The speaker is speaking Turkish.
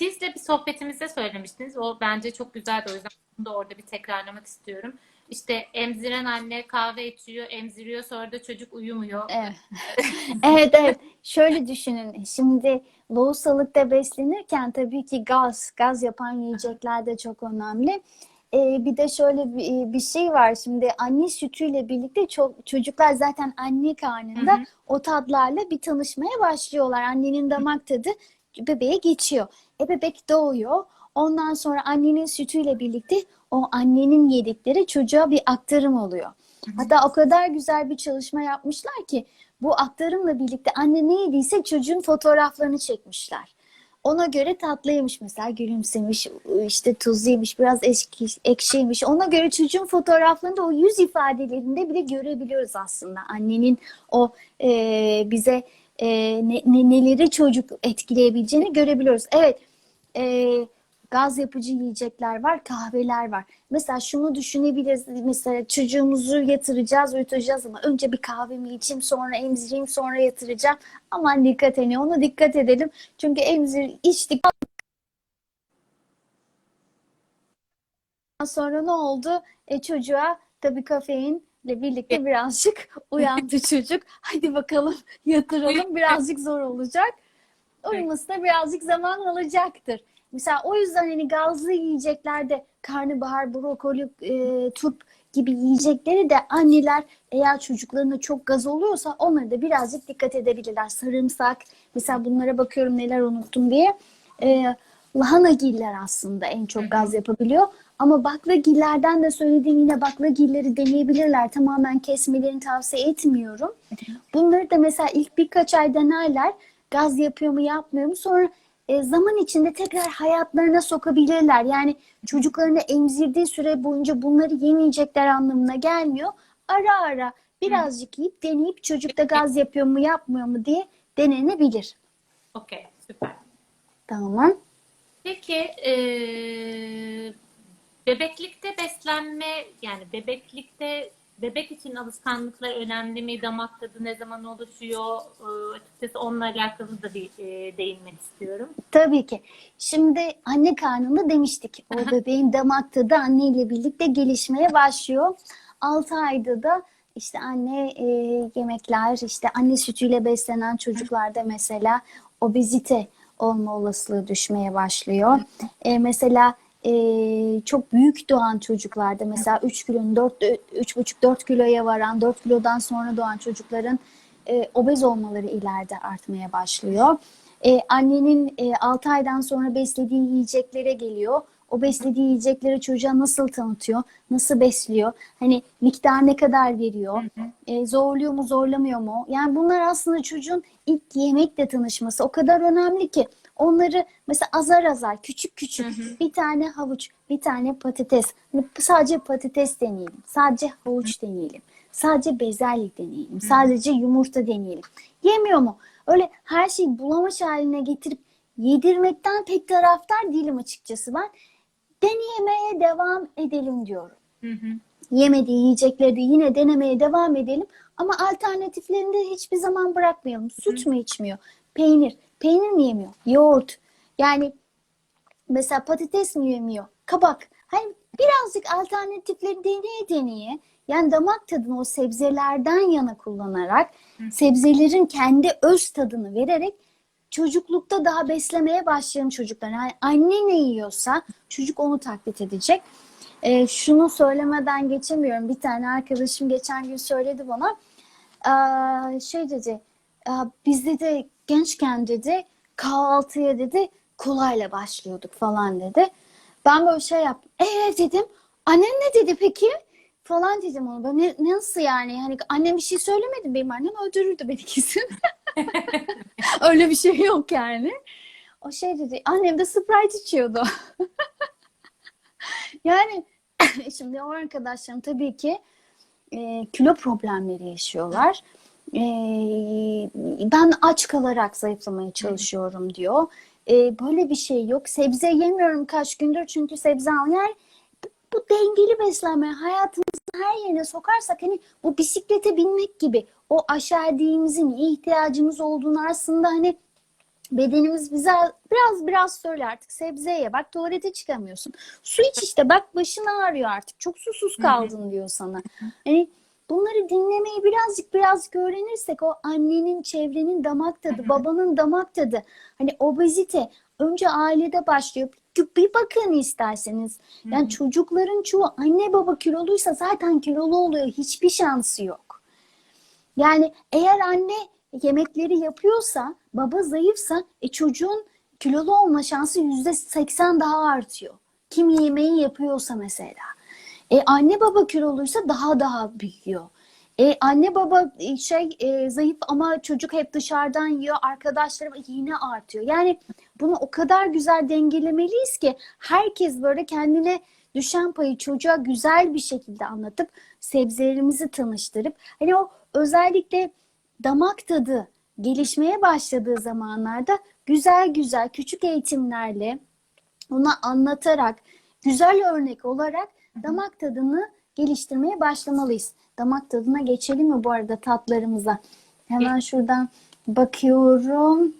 Siz de bir sohbetimizde söylemiştiniz. O bence çok güzeldi. O yüzden bunu da orada bir tekrarlamak istiyorum. İşte emziren anne kahve içiyor, emziriyor sonra da çocuk uyumuyor. Evet. Evet evet. Şöyle düşünün. Şimdi lohusalıkta beslenirken tabii ki gaz, gaz yapan yiyecekler de çok önemli. Ee, bir de şöyle bir, bir şey var. Şimdi anne sütüyle birlikte çok çocuklar zaten anne karnında Hı hı. o tatlarla bir tanışmaya başlıyorlar. Annenin damak tadı bebeğe geçiyor. E bebek doğuyor. Ondan sonra annenin sütüyle birlikte o annenin yedikleri çocuğa bir aktarım oluyor. Hatta o kadar güzel bir çalışma yapmışlar ki bu aktarımla birlikte anne ne yediyse çocuğun fotoğraflarını çekmişler. Ona göre tatlıymış mesela gülümsemiş, işte tuzluymuş, biraz eşki, ekşiymiş. Ona göre çocuğun fotoğraflarında o yüz ifadelerinde bile görebiliyoruz aslında. Annenin o e, bize e, ne, ne- neleri çocuk etkileyebileceğini görebiliyoruz. Evet, e, gaz yapıcı yiyecekler var, kahveler var. Mesela şunu düşünebiliriz. Mesela çocuğumuzu yatıracağız, uyutacağız ama önce bir kahvemi içeyim, sonra emzireyim, sonra yatıracağım. Aman dikkat edin, ona dikkat edelim. Çünkü emzir, içtik. Sonra ne oldu? E, çocuğa tabii kafeinle birlikte birazcık uyandı çocuk. Hadi bakalım yatıralım. Birazcık zor olacak. Uyuması da birazcık zaman alacaktır. Mesela o yüzden hani gazlı yiyeceklerde karnabahar, brokoli, e, turp gibi yiyecekleri de anneler eğer çocuklarına çok gaz oluyorsa onlara da birazcık dikkat edebilirler. Sarımsak, mesela bunlara bakıyorum neler unuttum diye. E, lahanagiller aslında en çok gaz yapabiliyor. Ama baklagillerden de söylediğim yine baklagilleri deneyebilirler. Tamamen kesmelerini tavsiye etmiyorum. Bunları da mesela ilk birkaç ay denerler. Gaz yapıyor mu yapmıyor mu sonra e, zaman içinde tekrar hayatlarına sokabilirler. Yani çocuklarını emzirdiği süre boyunca bunları yemeyecekler anlamına gelmiyor. Ara ara birazcık yiyip deneyip çocukta gaz yapıyor mu yapmıyor mu diye denenebilir. Okey, süper. Tamam. Peki eee, bebeklikte beslenme yani bebeklikte bebek için alışkanlıklar önemli mi? Damak tadı ne zaman oluşuyor? Eee, açıkçası onunla alakalı da bir eee, değinmek istiyorum. Tabii ki. Şimdi anne karnında demiştik. O bebeğin damak tadı anneyle birlikte gelişmeye başlıyor. 6 ayda da işte anne e, yemekler, işte anne sütüyle beslenen çocuklarda mesela obezite olma olasılığı düşmeye başlıyor. E, mesela e, çok büyük doğan çocuklarda mesela 3 kilonun 4 3,5-4 kiloya varan 4 kilodan sonra doğan çocukların e, obez olmaları ileride artmaya başlıyor. E, annenin e, 6 aydan sonra beslediği yiyeceklere geliyor. O beslediği yiyecekleri çocuğa nasıl tanıtıyor, nasıl besliyor, hani miktar ne kadar veriyor, e, zorluyor mu, zorlamıyor mu? Yani bunlar aslında çocuğun ilk yemekle tanışması o kadar önemli ki onları mesela azar azar, küçük küçük bir tane havuç, bir tane patates, hani sadece patates deneyelim, sadece havuç deneyelim, sadece bezelye deneyelim, sadece yumurta deneyelim. Yemiyor mu? Öyle her şeyi bulamaç haline getirip yedirmekten pek taraftar değilim açıkçası ben. Denemeye devam edelim diyorum. Hı hı. Yemediği yiyecekleri de yine denemeye devam edelim ama alternatiflerini de hiçbir zaman bırakmayalım. Süt mü içmiyor? Peynir. Peynir mi yemiyor? Yoğurt. Yani mesela patates mi yemiyor? Kabak. Hani birazcık alternatifleri deneye deneye yani damak tadını o sebzelerden yana kullanarak sebzelerin kendi öz tadını vererek çocuklukta daha beslemeye başlayan çocuklar. Yani anne ne yiyorsa çocuk onu taklit edecek. Ee, şunu söylemeden geçemiyorum. Bir tane arkadaşım geçen gün söyledi bana. Ee, şey dedi, "Aa, biz dedi gençken dedi kahvaltıya dedi kolayla başlıyorduk falan dedi. Ben böyle şey yaptım. Ee dedim. Annen ne dedi peki? Falan dedim ona. "Ne- nasıl yani? Hani annem bir şey söylemedi. Benim annem öldürürdü beni kesin. Öyle bir şey yok yani. O şey dedi. Annem de Sprite içiyordu. Yani şimdi o arkadaşlarım tabii ki e, kilo problemleri yaşıyorlar. E, ben aç kalarak zayıflamaya çalışıyorum diyor. E, böyle bir şey yok. Sebze yemiyorum kaç gündür çünkü sebze al. Yani bu dengeli beslenme hayatımızın her yerine sokarsak hani bu bisiklete binmek gibi o aşerdiğimizin ihtiyacımız olduğunu aslında hani Bedenimiz bize biraz biraz söyle artık sebze ye bak tuvalete çıkamıyorsun. Su iç işte bak başın ağrıyor artık çok susuz kaldın diyor sana. Hani bunları dinlemeyi birazcık birazcık öğrenirsek o annenin çevrenin damak tadı babanın damak tadı hani obezite önce ailede başlıyor. Bir, bakın isterseniz. Yani çocukların çoğu anne baba kiloluysa zaten kilolu oluyor. Hiçbir şansı yok. Yani eğer anne yemekleri yapıyorsa, baba zayıfsa e çocuğun kilolu olma şansı yüzde seksen daha artıyor. Kim yemeği yapıyorsa mesela. E anne baba kiloluysa daha daha büyüyor. E anne baba e, şey e, zayıf ama çocuk hep dışarıdan yiyor, arkadaşları yine artıyor. Yani bunu o kadar güzel dengelemeliyiz ki herkes böyle kendine düşen payı çocuğa güzel bir şekilde anlatıp sebzelerimizi tanıştırıp hani o özellikle damak tadı gelişmeye başladığı zamanlarda güzel güzel küçük eğitimlerle ona anlatarak güzel örnek olarak damak tadını geliştirmeye başlamalıyız. Damak tadına geçelim mi bu arada tatlarımıza? Hemen şuradan bakıyorum.